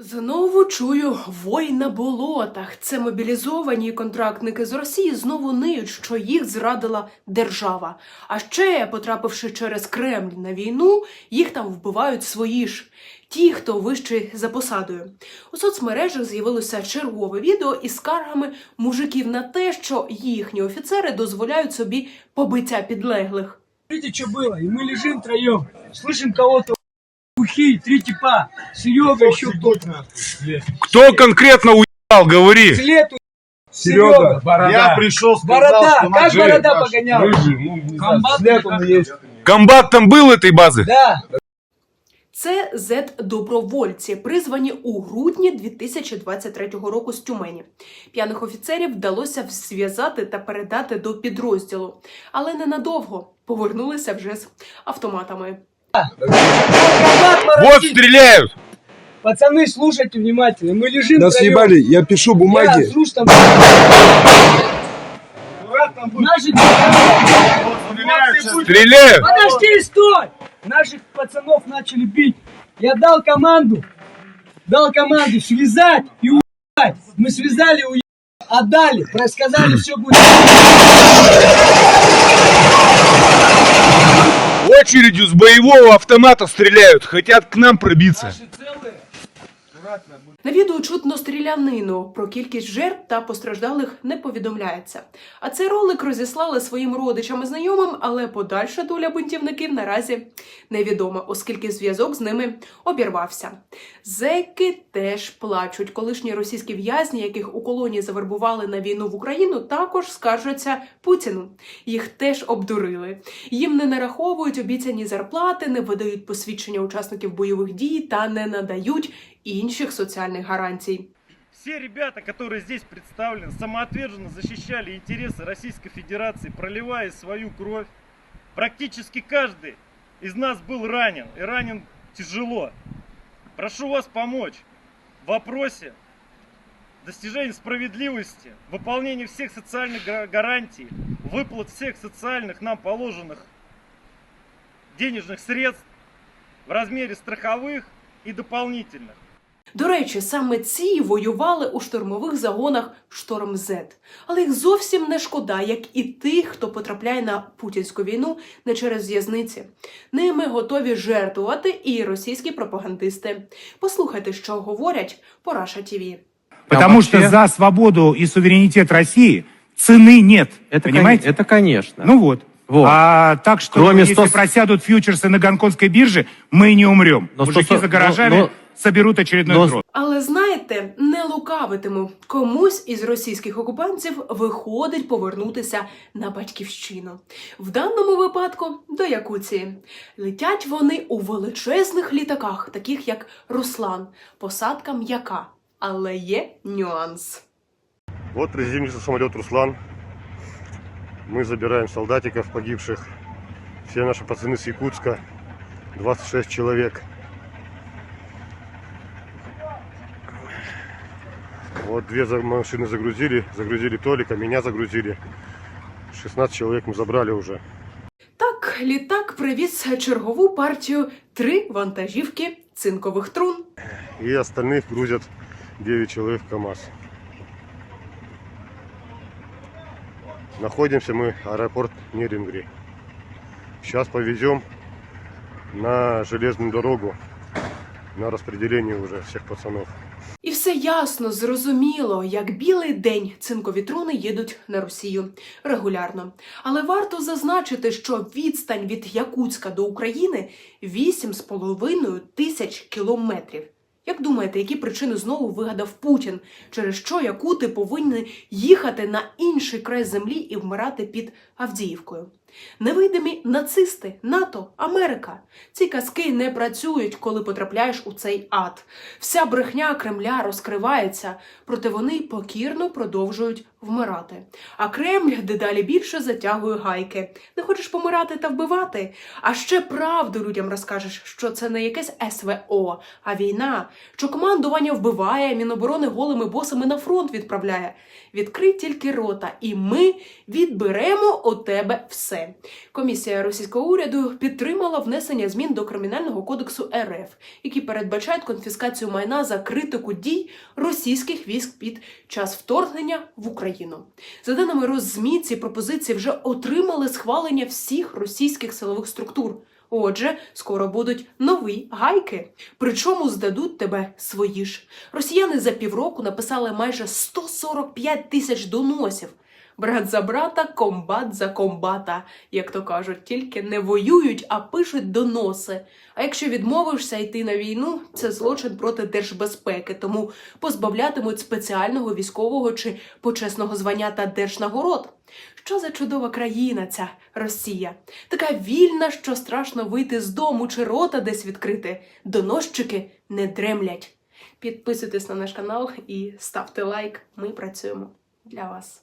Знову чую вой на болотах. Це мобілізовані контрактники з Росії знову ниють, що їх зрадила держава. А ще, потрапивши через Кремль на війну, їх там вбивають свої ж. Ті, хто вищий за посадою. У соцмережах з'явилося чергове відео із скаргами мужиків на те, що їхні офіцери дозволяють собі побиття підлеглих. Смотрите, что было. И мы лежим втроем. Слышим кого-то ухи, три типа. Серега, еще кто-то. Кто конкретно уебал, говори. След у- Серега, Серега. я пришел, сказал, Борода. что Как Маджей борода наш погонял? рыжий, ну, не знаю, Комбат след или он как? есть. Комбат там был этой базы? Да. Це зет-добровольці, призвані у грудні 2023 року з Тюмені. П'яних офіцерів вдалося зв'язати та передати до підрозділу, але ненадовго повернулися вже з автоматами. Вот стреляют. Пацаны, слушайте внимательно. Мы лежим Нас втроем. ебали, я пишу Я, бумаги. слушай, там... Наши... Стреляют. Подожди, стой! Наших пацанов начали бить. Я дал команду, дал команду связать и уебать. Мы связали, уебать, отдали, рассказали, все будет. Очередью с боевого автомата стреляют. Хотят к нам пробиться. Наши. На відео чутно стрілянину. Про кількість жертв та постраждалих не повідомляється. А цей ролик розіслали своїм родичам і знайомим, але подальша доля бунтівників наразі невідома, оскільки зв'язок з ними обірвався. Зеки теж плачуть. Колишні російські в'язні, яких у колонії завербували на війну в Україну, також скаржаться Путіну. Їх теж обдурили. Їм не нараховують обіцяні зарплати, не видають посвідчення учасників бойових дій та не надають інших соціальних гарантій. Все ребята, которые здесь представлены, самоотверженно защищали интересы Российской Федерации, проливая свою кровь. Практически каждый из нас был ранен, и ранен тяжело. Прошу вас помочь в вопросе достижения справедливости, выполнения всех социальных га- гарантий, выплат всех социальных нам положенных денежных средств в размере страховых и дополнительных. До речі, саме ці воювали у штурмових загонах Шторм Зет. Але їх зовсім не шкода, як і тих, хто потрапляє на путінську війну не через в'язниці. Ними готові жертвувати і російські пропагандисти. Послухайте, що говорять по Раша ТІВІ. Потому вообще- что за свободу и суверенитет России цены нет. Это, понимаете? кон- это конечно. Ну вот. Вот. А так что, Кроме если 100 просядут фьючерсы на гонконгской бирже, мы не умрем. Но Мужики 100 за гаражами но- но- соберут очередной но- дрон. Але знаєте, не лукавитиму. Комусь із російських окупантів виходить повернутися на батьківщину. В даному випадку до Якуції. Летять вони у величезних літаках, таких як Руслан, посадка м'яка. Але є нюанс. Вот приземлился самолет «Руслан». Мы забираем солдатиков погибших. Все наши пацаны с Якутска. 26 человек. Вот две за- машины загрузили. Загрузили Толика, меня загрузили. 16 человек мы забрали уже. Так, літак привіз чергову партію три вантажівки цинкових трун. И остальных грузят 9 человек в КАМАЗ. Находимся мы аэропорт Нерингри. Сейчас повезем на железную дорогу на распределение уже всех пацанов. І все ясно, зрозуміло, як білий день цинкові труни їдуть на Росію регулярно. Але варто зазначити, що відстань від Якутська до України 8,5 тисяч кілометрів. Як думаєте, які причини знову вигадав Путін, через що якути повинні їхати на інший край землі і вмирати під Авдіївкою? Невидимі нацисти, НАТО, Америка. Ці казки не працюють, коли потрапляєш у цей ад. Вся брехня Кремля розкривається, проте вони покірно продовжують вмирати. А Кремль дедалі більше затягує гайки. Не хочеш помирати та вбивати? А ще правду людям розкажеш, що це не якесь СВО, а війна, що командування вбиває, Міноборони голими босами на фронт відправляє. Відкрий тільки рота, і ми відберемо у тебе все. Комісія російського уряду підтримала внесення змін до кримінального кодексу РФ, які передбачають конфіскацію майна за критику дій російських військ під час вторгнення в Україну. За даними Роззмі, ці пропозиції вже отримали схвалення всіх російських силових структур. Отже, скоро будуть нові гайки. Причому здадуть тебе свої ж. Росіяни за півроку написали майже 145 тисяч доносів. Брат за брата, комбат за комбата, як то кажуть, тільки не воюють, а пишуть доноси. А якщо відмовишся йти на війну, це злочин проти держбезпеки, тому позбавлятимуть спеціального військового чи почесного звання та держнагород. Що за чудова країна ця Росія? Така вільна, що страшно вийти з дому чи рота десь відкрити. Доносчики не дремлять. Підписуйтесь на наш канал і ставте лайк. Ми працюємо для вас.